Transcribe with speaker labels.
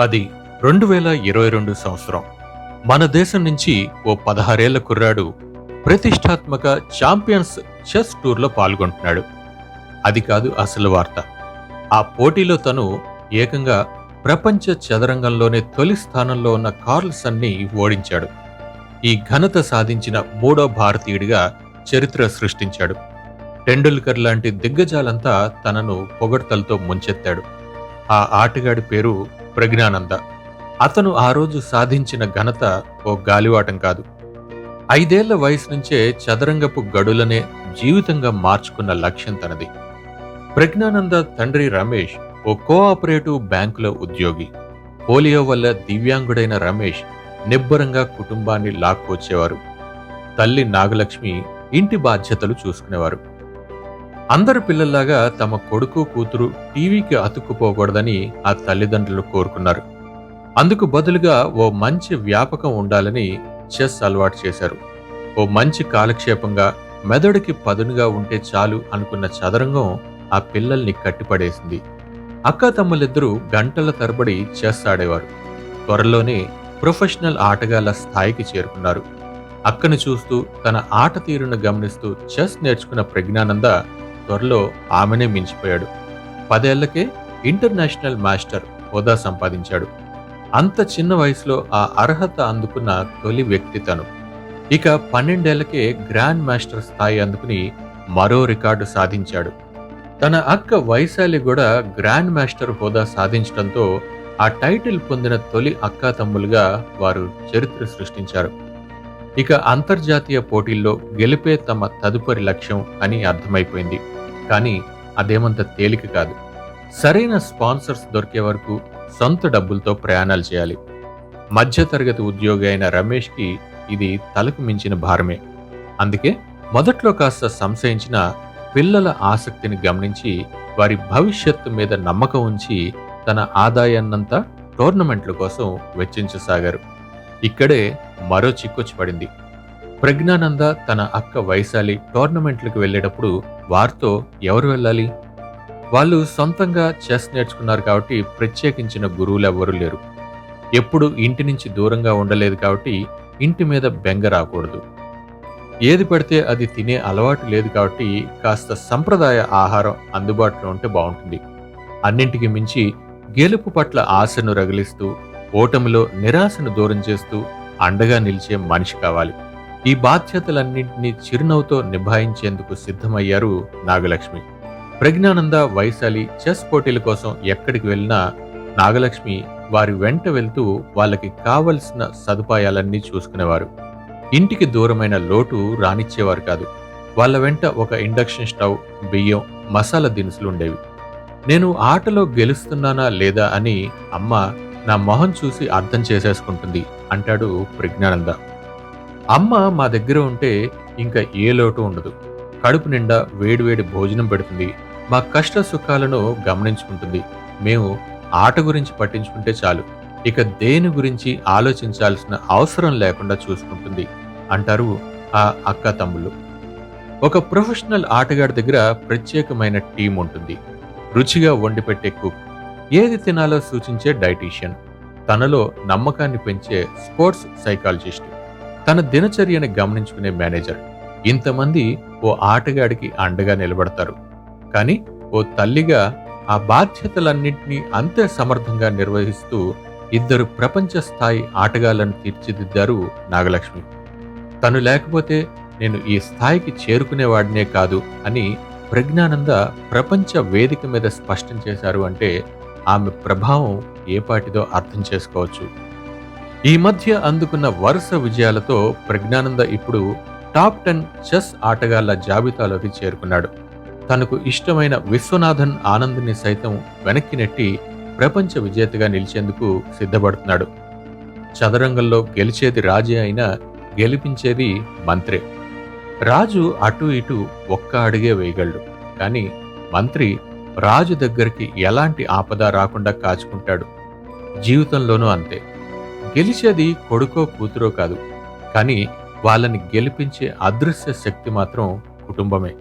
Speaker 1: అది రెండు వేల ఇరవై రెండు సంవత్సరం. మన దేశం నుంచి ఓ పదహారేళ్ళ కుర్రాడు ప్రతిష్టాత్మక ఛాంపియన్స్ చెస్ టూర్లో పాల్గొంటున్నాడు. అది కాదు అసలు వార్త. ఆ పోటీలో తను ఏకంగా ప్రపంచ చదరంగంలోనే తొలి స్థానంలో ఉన్న కార్ల్సన్ని ఓడించాడు. ఈ ఘనత సాధించిన మూడో భారతీయుడిగా చరిత్ర సృష్టించాడు. టెండూల్కర్ లాంటి దిగ్గజాలంతా తనను పొగడ్తలతో ముంచెత్తాడు. ఆ ఆటగాడి పేరు ప్రజ్ఞానంద. అతను ఆ రోజు సాధించిన ఘనత ఓ గాలివాటం కాదు. ఐదేళ్ళ వయసు నుంచే చదరంగపు గడులనే జీవితంగా మార్చుకున్న లక్ష్యం తనది. ప్రజ్ఞానంద తండ్రి రమేష్ ఓ కోఆపరేటివ్ బ్యాంకులో ఉద్యోగి. పోలియో వల్ల దివ్యాంగుడైన రమేష్ నిబ్బరంగా కుటుంబాన్ని లాక్కొచ్చేవారు. తల్లి నాగలక్ష్మి ఇంటి బాధ్యతలు చూసుకునేవారు. అందరు పిల్లల్లాగా తమ కొడుకు కూతురు టీవీకి అతుక్కుపోకూడదని ఆ తల్లిదండ్రులు కోరుకున్నారు. అందుకు బదులుగా ఓ మంచి వ్యాపకం ఉండాలని చెస్ అలవాటు చేశారు. ఓ మంచి కాలక్షేపంగా మెదడుకి పదునుగా ఉంటే చాలు అనుకున్న చదరంగం ఆ పిల్లల్ని కట్టిపడేసింది. అక్క తమ్ములిద్దరూ గంటల తరబడి చెస్ ఆడేవారు. త్వరలోనే ప్రొఫెషనల్ ఆటగాళ్ళ స్థాయికి చేరుకున్నారు. అక్కను చూస్తూ తన ఆట తీరును గమనిస్తూ చెస్ నేర్చుకున్న ప్రజ్ఞానంద త్వరలో ఆమెనే మించిపోయాడు. పదేళ్ళకే ఇంటర్నేషనల్ మాస్టర్ హోదా సంపాదించాడు. అంత చిన్న వయసులో ఆ అర్హత అందుకున్న తొలి వ్యక్తి తను. ఇక పన్నెండేళ్ళకే గ్రాండ్ మాస్టర్ స్థాయి అందుకుని మరో రికార్డు సాధించాడు. తన అక్క వైశాలి కూడా గ్రాండ్ మాస్టర్ హోదా సాధించడంతో ఆ టైటిల్ పొందిన తొలి అక్కా తమ్ములుగా వారు చరిత్ర సృష్టించారు. ఇక అంతర్జాతీయ పోటీల్లో గెలిపే తమ తదుపరి లక్ష్యం అని అర్థమైపోయింది. కానీ అదేమంత తేలిక కాదు. సరైన స్పాన్సర్స్ దొరికే వరకు సొంత డబ్బులతో ప్రయాణాలు చేయాలి. మధ్యతరగతి ఉద్యోగి అయిన రమేష్కి ఇది తలకు మించిన భారమే. అందుకే మొదట్లో కాస్త సంశయించిన పిల్లల ఆసక్తిని గమనించి వారి భవిష్యత్తు మీద నమ్మకం ఉంచి తన ఆదాయాన్నంతా టోర్నమెంట్ల కోసం వెచ్చించసాగారు. ఇక్కడే మరో చిక్కొచ్చి పడింది. ప్రజ్ఞానంద తన అక్క వైశాలి టోర్నమెంట్లకు వెళ్ళేటప్పుడు వారితో ఎవరు వెళ్ళాలి? వాళ్ళు సొంతంగా చెస్ నేర్చుకున్నారు కాబట్టి ప్రత్యేకించిన గురువులు ఎవరూ లేరు. ఎప్పుడు ఇంటి నుంచి దూరంగా ఉండలేదు కాబట్టి ఇంటి మీద బెంగ రాకూడదు. ఏది పడితే అది తినే అలవాటు లేదు కాబట్టి కాస్త సంప్రదాయ ఆహారం అందుబాటులో ఉంటే బాగుంటుంది. అన్నింటికి మించి గెలుపు పట్ల ఆశను రగిలిస్తూ ఓటమిలో నిరాశను దూరం చేస్తూ అండగా నిలిచే మనిషి కావాలి. ఈ బాధ్యతలన్నింటినీ చిరునవ్వుతో నిభాయించేందుకు సిద్ధమయ్యారు నాగలక్ష్మి. ప్రజ్ఞానంద వైశాలి చెస్ పోటీల కోసం ఎక్కడికి వెళ్ళినా నాగలక్ష్మి వారి వెంట వెళ్తూ వాళ్ళకి కావలసిన సదుపాయాలన్నీ చూసుకునేవారు. ఇంటికి దూరమైన లోటు రానిచ్చేవారు కాదు. వాళ్ళ వెంట ఒక ఇండక్షన్ స్టవ్ బియ్యం మసాలా దినుసులు ఉండేవి. నేను ఆటలో గెలుస్తున్నానా లేదా అని అమ్మ నా మొహం చూసి అర్థం చేసేసుకుంటుంది అంటాడు ప్రజ్ఞానంద. అమ్మ మా దగ్గర ఉంటే ఇంకా ఏ లోటు ఉండదు. కడుపు నిండా వేడివేడి భోజనం పెడుతుంది. మా కష్ట సుఖాలను గమనించుకుంటుంది. మేము ఆట గురించి పట్టించుకుంటే చాలు. ఇక దేని గురించి ఆలోచించాల్సిన అవసరం లేకుండా చూసుకుంటుంది అంటారు ఆ అక్క తమ్ముళ్ళు. ఒక ప్రొఫెషనల్ ఆటగాడి దగ్గర ప్రత్యేకమైన టీం ఉంటుంది. రుచిగా వండి పెట్టే కుక్. ఏది తినాలో సూచించే డైటీషియన్. తనలో నమ్మకాన్ని పెంచే స్పోర్ట్స్ సైకాలజిస్ట్. తన దినచర్యని గమనించుకునే మేనేజర్. ఇంతమంది ఓ ఆటగాడికి అండగా నిలబడతారు. కానీ ఓ తల్లిగా ఆ బాధ్యతలన్నింటినీ అంతే సమర్థంగా నిర్వహిస్తూ ఇద్దరు ప్రపంచ స్థాయి ఆటగాళ్ళను తీర్చిదిద్దారు నాగలక్ష్మి. తను లేకపోతే నేను ఈ స్థాయికి చేరుకునేవాడినే కాదు అని ప్రజ్ఞానంద ప్రపంచ వేదిక మీద స్పష్టం చేశారు అంటే ఆమె ప్రభావం ఏపాటిదో అర్థం చేసుకోవచ్చు. ఈ మధ్య అందుకున్న వరుస విజయాలతో ప్రజ్ఞానంద ఇప్పుడు టాప్ టెన్ చెస్ ఆటగాళ్ళ జాబితాలోకి చేరుకున్నాడు. తనకు ఇష్టమైన విశ్వనాథన్ ఆనంద్ని సైతం వెనక్కి నెట్టి ప్రపంచ విజేతగా నిలిచేందుకు సిద్ధపడుతున్నాడు. చదరంగంలో గెలిచేది రాజే అయినా గెలిపించేది మంత్రే. రాజు అటు ఇటు ఒక్క అడిగే వేయగలడు. కానీ మంత్రి రాజు దగ్గరికి ఎలాంటి ఆపద రాకుండా కాచుకుంటాడు. జీవితంలోనూ అంతే. గెలిచేది కొడుకో కూతురో కాదు. కానీ వాళ్ళని గెలిపించే అదృశ్య శక్తి మాత్రం కుటుంబమే.